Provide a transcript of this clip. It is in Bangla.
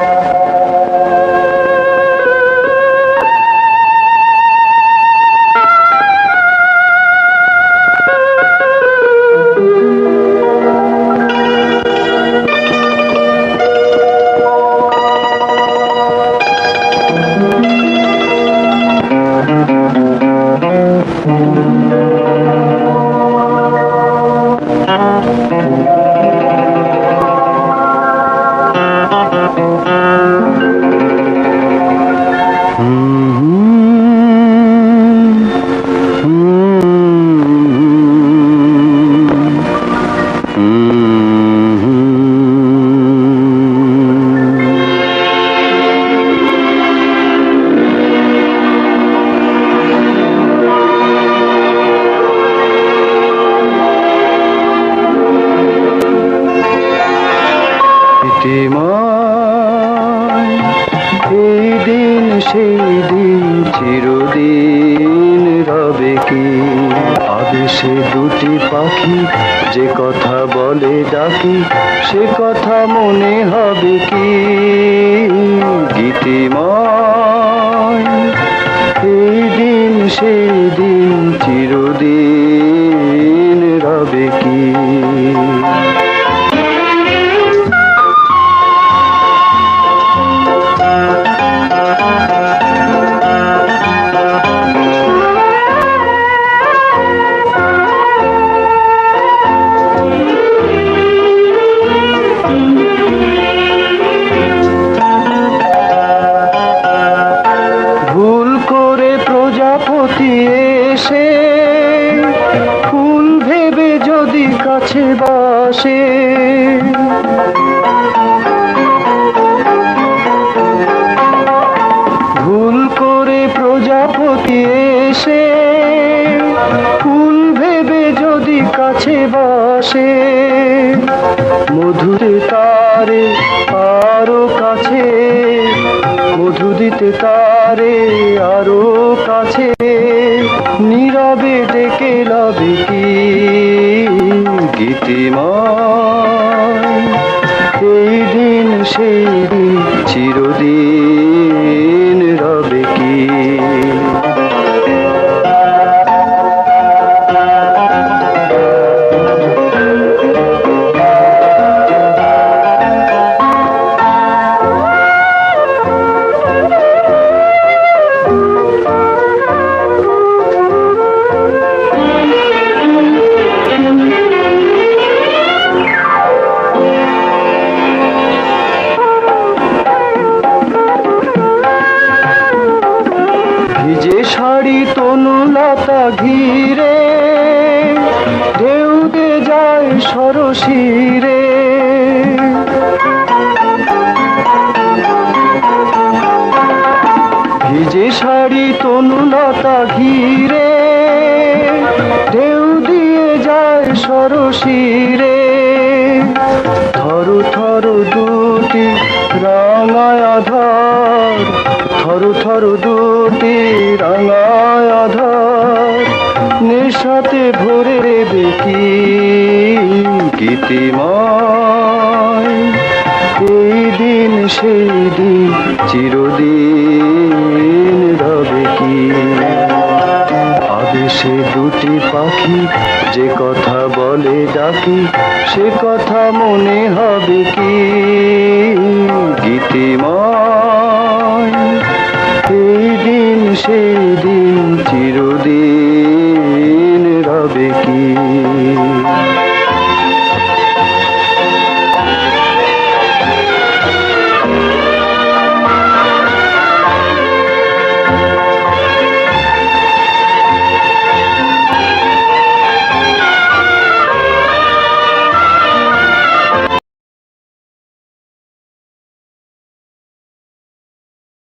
you. এই দিন সেই দিন চিরদিন রবে কি? আদেশে দুটি পাখি, যে কথা বলে ডাকি, সে কথা মনে হবে কি? গীতিময়, এই দিন সেই দিন চিরদিন রবে কি? প্রজাপতি এসে, ফুল ভেবে যদি কাছে বসে। ভুল করে প্রজাপতি এসে, ফুল ভেবে যদি কাছে বসে। মধুরে তারে আরও কাছে মধু দিতে তারে আরও কাছে নীরবে ডেকে লবে কি? গীতিময় ঘিরে দেউদে যায় সরসিরে। ভিজে শাড়ি তনুলতা ঘিরে ঢেউ দিয়ে যায় সরশিরে থর থর দুটি রাঙায় আধার নেশাতে ভরে দেবে কি গীতিময়। এই দিন, সেই দিন, চিরদিন রবে কি? আদেশে দুটি পাখি যে কথা বলে ডাকি, সে কথা মনে হবে কি?